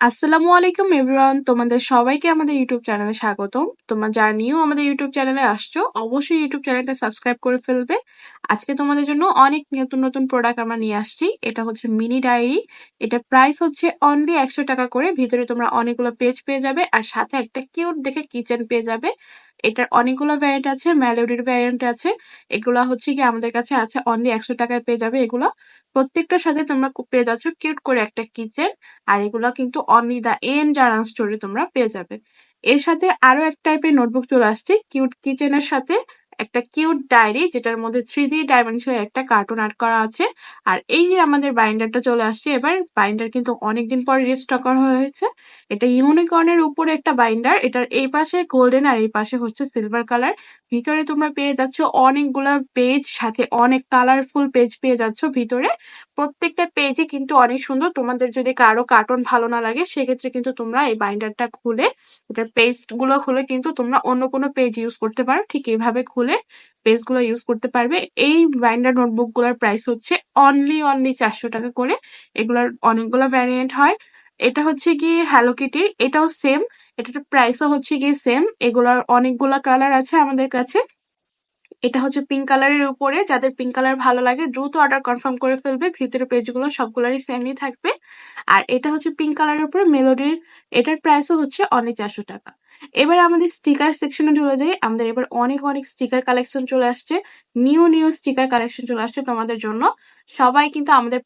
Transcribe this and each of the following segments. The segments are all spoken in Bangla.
আসসালামু আলাইকুম এভরিওয়ান, তোমাদের সবাইকে আমাদের ইউটিউব চ্যানেলে স্বাগতম। তোমরা জানিও আমাদের ইউটিউব চ্যানেলে আসছো, অবশ্যই ইউটিউব চ্যানেলটা সাবস্ক্রাইব করে ফেলবে। আজকে তোমাদের জন্য অনেক নতুন নতুন প্রোডাক্ট আমরা নিয়ে আসছি, এটা হচ্ছে মিনি ডায়েরি। এটা প্রাইস হচ্ছে অনলি একশো টাকা করে, ভিতরে তোমরা অনেকগুলো পেজ পেয়ে যাবে, আর সাথে একটা কিউট দেখে কিচেন পেয়ে যাবে। এটার অনেকগুলো ভ্যারিয়েন্ট আছে ম্যালোডির ভ্যারিয়েন্ট আছে। এগুলা হচ্ছে কি আমাদের কাছে আছে অনলি একশো টাকায় পেয়ে যাবে এগুলো। প্রত্যেকটার সাথে তোমরা পেয়ে যাচ্ছ কিউট করে একটা কিচেন, আর এগুলো কিন্তু অনলি দা এন জারান স্টোরে তোমরা পেয়ে যাবে। এর সাথে আরও এক টাইপের নোটবুক চলে আসছে কিউট কিচেনের সাথে একটা কিউট ডায়েরি যেটার মধ্যে থ্রি ডি ডাইমেনশন একটা কার্টুন আর্ট করা আছে। আর এই যে আমাদের বাইন্ডারটা চলে আসছে, এবার বাইন্ডার কিন্তু অনেকদিন পর রিস্টক করা হয়েছে। এটা ইউনিকর্নের উপরে একটা বাইন্ডার, এটার এই পাশে গোল্ডেন আর এই পাশে হচ্ছে সিলভার কালার ভিতরে তোমরা পেয়ে যাচ্ছ অনেকগুলো পেজ সাথে অনেক কালারফুল পেজ পেয়ে যাচ্ছ ভিতরে। প্রত্যেকটা পেজই কিন্তু অনেক সুন্দর। তোমাদের যদি কারও কার্টুন ভালো না লাগে, সেক্ষেত্রে কিন্তু তোমরা এই বাইন্ডারটা খুলে এটার পেস্টগুলো খুলে কিন্তু তোমরা অন্য কোনো পেজ ইউজ করতে পারো। ঠিক এইভাবে খুলে পেজগুলো ইউজ করতে পারবে। এই বাইন্ডার নোটবুকগুলোর প্রাইস হচ্ছে অনলি অনলি চারশো টাকা করে। এগুলোর অনেকগুলো ভ্যারিয়েন্ট হয়। এটা হচ্ছে গিয়ে হ্যালো কিটির এটাও সেম এটার প্রাইসও হচ্ছে গিয়ে সেম এগুলোর অনেকগুলো কালার আছে আমাদের কাছে। এটা হচ্ছে পিঙ্ক কালারের উপরে, যাদের পিঙ্ক কালার ভালো লাগে দ্রুত অর্ডার কনফার্ম করে ফেলবে, ভিতরে পেজগুলো সবগুলোরই সেমই থাকবে। আর এটা হচ্ছে পিঙ্ক কালারের উপরে মেলোডির এটার প্রাইসও হচ্ছে অনেক চারশো টাকা। এবার আমাদের স্টিকার সেকশনে চলে যাই, আমাদের এবার অনেক অনেক স্টিকার কালেকশন চলে আসছে নিউ নিউ স্টিকার কালেকশন চলে আসছে তোমাদের জন্য। সবাই কিন্তু আমাদের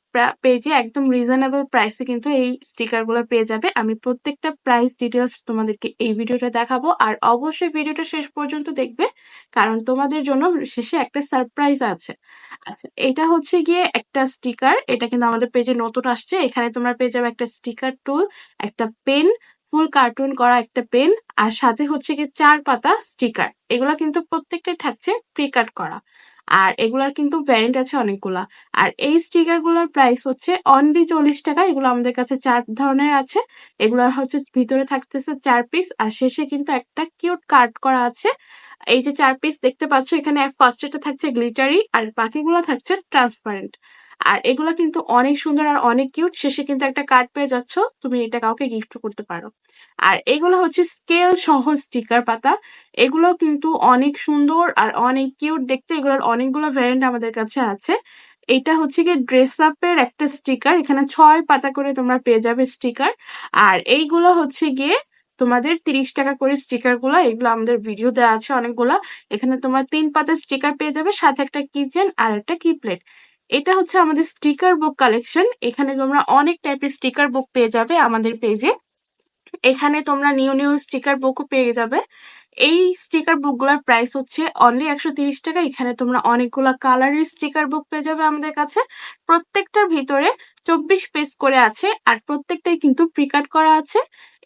পেজে একদম রিজনেবল প্রাইসে কিন্তু এই স্টিকারগুলো পেয়ে যাবে। আমি প্রত্যেকটা প্রাইস ডিটেলস তোমাদেরকে এই ভিডিওটা দেখাবো। আর অবশ্যই ভিডিওটা শেষ পর্যন্ত দেখবে, কারণ তোমাদের জন্য শেষে একটা সারপ্রাইজ আছে। আচ্ছা এটা হচ্ছে গিয়ে একটা স্টিকার এটা কিন্তু আমাদের পেজে নতুন আসছে। এখানে তোমরা পেয়ে যাবে একটা স্টিকার টুল একটা পেন ফুল কার্টুন করা একটা পেন আর সাথে হচ্ছে গিয়ে চার পাতা স্টিকার এগুলো কিন্তু প্রত্যেকটাই থাকছে প্রি কাট করা। আর এগুলার কিন্তু ভ্যারিয়েন্ট আছে অনেকগুলা। আর এই স্টিকারগুলোর প্রাইস হচ্ছে অনলি চল্লিশ টাকা, এগুলো আমাদের কাছে চার ধরনের আছে। এগুলোর হচ্ছে ভিতরে থাকতেছে চার পিস আর শেষে কিন্তু একটা কিউট কার্ড করা আছে। এই যে চার পিস দেখতে পাচ্ছ, এখানে ফার্স্ট এটা থাকছে গ্লিটারি আর বাকিগুলো থাকছে ট্রান্সপারেন্ট আর এগুলো কিন্তু অনেক সুন্দর আর অনেক কিউট শেষে কিন্তু একটা কার্ড পেয়ে যাচ্ছ, তুমি এটা কাউকে গিফট করতে পারো। আর এগুলো হচ্ছে স্কেল সহ স্টিকার পাতা। এগুলো কিন্তু অনেক সুন্দর আর অনেক কিউট দেখতে এগুলোর অনেকগুলো ভ্যারিয়েন্ট আমাদের কাছে আছে। এটা হচ্ছে গিয়ে ড্রেস আপের একটা স্টিকার এখানে ছয় পাতা করে তোমরা পেয়ে যাবে স্টিকার আর এইগুলো হচ্ছে গিয়ে তোমাদের তিরিশ টাকা করে স্টিকারগুলো। এগুলো আমাদের ভিডিও দেওয়া আছে অনেকগুলো। এখানে তোমার তিন পাতার স্টিকার পেয়ে যাবে, সাথে একটা কিচেন আর একটা কি প্লেট এটা হচ্ছে আমাদের স্টিকার বুক কালেকশন এখানে তোমরা অনেক টাইপের স্টিকার বুক পেয়ে যাবে আমাদের পেজে এখানে তোমরা নিউ নিউ স্টিকার বুকও পেয়ে যাবে। এই স্টিকার বুকগুলোর প্রাইস হচ্ছে অনলি একশো তিরিশ টাকা। এখানে তোমরা অনেকগুলো কালারের স্টিকার বুক পেয়ে যাবে আমাদের কাছে। প্রত্যেকটার ভিতরে চব্বিশ পেজ করে আছে, আর প্রত্যেকটাই কিন্তু প্রিকাট করা আছে।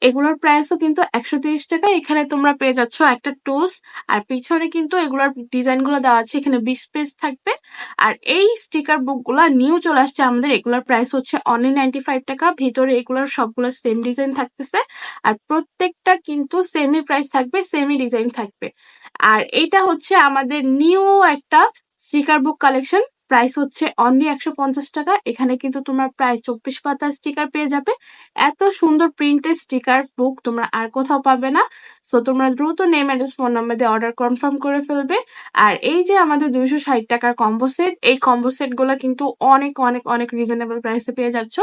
এগুলোর প্রাইসও কিন্তু একশো তিরিশ টাকা এখানে তোমরা পেয়ে যাচ্ছ একটা টোস আর পিছনে কিন্তু এগুলোর ডিজাইনগুলো দেওয়া আছে। এখানে বিশ পেজ থাকবে। আর এই স্টিকার বুকগুলা নিউ চলে আসছে আমাদের। এগুলোর প্রাইস হচ্ছে অনলি নাইনটি ফাইভ টাকা। ভিতরে এগুলোর সবগুলো সেম ডিজাইন থাকতেছে। আর প্রত্যেকটা কিন্তু সেমি প্রাইস থাকবে সেমি ডিজাইন থাকবে। আর এটা হচ্ছে আমাদের নিউ একটা স্টিকার বুক কালেকশন প্রাইস হচ্ছে অনলি একশো পঞ্চাশ টাকা। এখানে কিন্তু তোমরা প্রায় চব্বিশ পাতা স্টিকার পেয়ে যাবে। এত সুন্দর প্রিন্টেড স্টিকার বুক তোমরা আর কোথাও পাবে না। সো তোমরা দ্রুত নেম অ্যাড্রেস ফোন নাম্বার দিয়ে অর্ডার কনফার্ম করে ফেলবে। আর এই যে আমাদের দুইশো ষাট টাকার কম্বো সেট এই কম্বো সেটগুলো কিন্তু অনেক অনেক অনেক রিজনেবল প্রাইসে পেয়ে যাচ্ছ।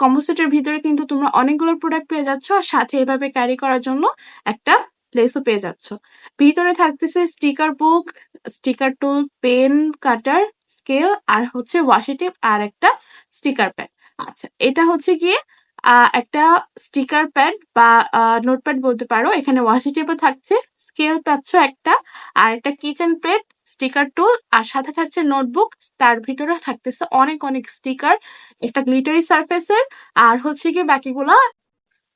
কম্বো সেটের ভিতরে কিন্তু তোমরা অনেকগুলো প্রোডাক্ট পেয়ে যাচ্ছ আর সাথে এভাবে ক্যারি করার জন্য একটা প্লেসও পেয়ে যাচ্ছ। ভিতরে থাকতেছে sticker book sticker tool pen cutter scale আর হচ্ছে ওয়াশি টেপ আর একটা স্টিকার প্যাড আচ্ছা এটা হচ্ছে গিয়ে একটা স্টিকার প্যাড বা নোটপ্যাড বলতে পারো। এখানে ওয়াশি টেপও থাকছে স্কেল পাচ্ছ একটা, আর একটা কিচেন প্লেট স্টিকার টুল আর সাথে থাকছে নোটবুক তার ভিতরে থাকতেছে অনেক অনেক স্টিকার একটা গ্লিটারি সারফেসের আর হচ্ছে গিয়ে বাকিগুলো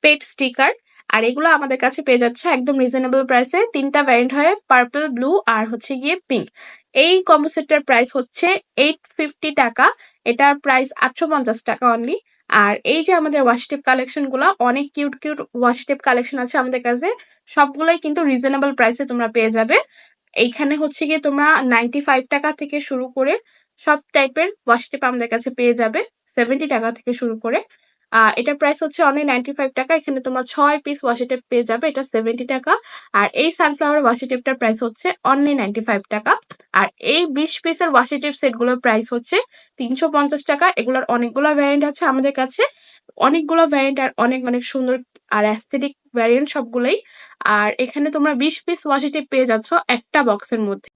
পেট স্টিকার আর এগুলো আমাদের কাছে পেয়ে যাচ্ছে একদম রিজনেবল প্রাইসে তিনটা ভ্যারিয়েন্ট হয় পার্পল ব্লু আর হচ্ছে গিয়ে পিঙ্ক এই কম্বো সেটটার প্রাইস হচ্ছে এইট ফিফটি টাকা। এটার প্রাইস আটশো পঞ্চাশ টাকা অনলি আর এই যে আমাদের ওয়াশটেপ কালেকশনগুলো, অনেক কিউট কিউট ওয়াশটেপ কালেকশন আছে আমাদের কাছে। সবগুলোই কিন্তু রিজনেবল প্রাইসে তোমরা পেয়ে যাবে। এইখানে হচ্ছে গিয়ে তোমরা নাইনটি ফাইভ টাকা থেকে শুরু করে সব টাইপের ওয়াশটেপ আমাদের কাছে পেয়ে যাবে সেভেন্টি টাকা থেকে শুরু করে। এটার প্রাইস হচ্ছে অনলি নাইনটি ফাইভ টাকা। এখানে তোমার ছয় পিস ওয়াশি টেপ পেয়ে যাবে, এটা সেভেন্টি টাকা। আর এই সানফ্লাওয়ার ওয়াশি টেপটার প্রাইস হচ্ছে অনলি নাইনটি ফাইভ টাকা। আর এই বিশ পিসের ওয়াশি টেপ সেটগুলোর প্রাইস হচ্ছে তিনশো পঞ্চাশ টাকা। এগুলোর অনেকগুলো ভ্যারিয়েন্ট আছে আমাদের কাছে। অনেকগুলো ভ্যারিয়েন্ট আর অনেক অনেক সুন্দর আর অ্যাস্থেটিক ভ্যারিয়েন্ট সবগুলোই। আর এখানে তোমরা বিশ পিস ওয়াশি টেপ পেয়ে যাচ্ছ একটা বক্সের মধ্যে।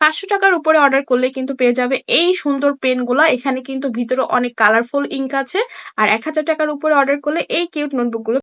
পাঁচশো টাকার উপরে অর্ডার করলে কিন্তু পেয়ে যাবে। এই সুন্দর পেনগুলো, এখানে কিন্তু ভিতরে অনেক কালারফুল ইঙ্ক আছে। আর এক হাজার টাকার উপরে অর্ডার করলে এই কিউট নোটবুকগুলো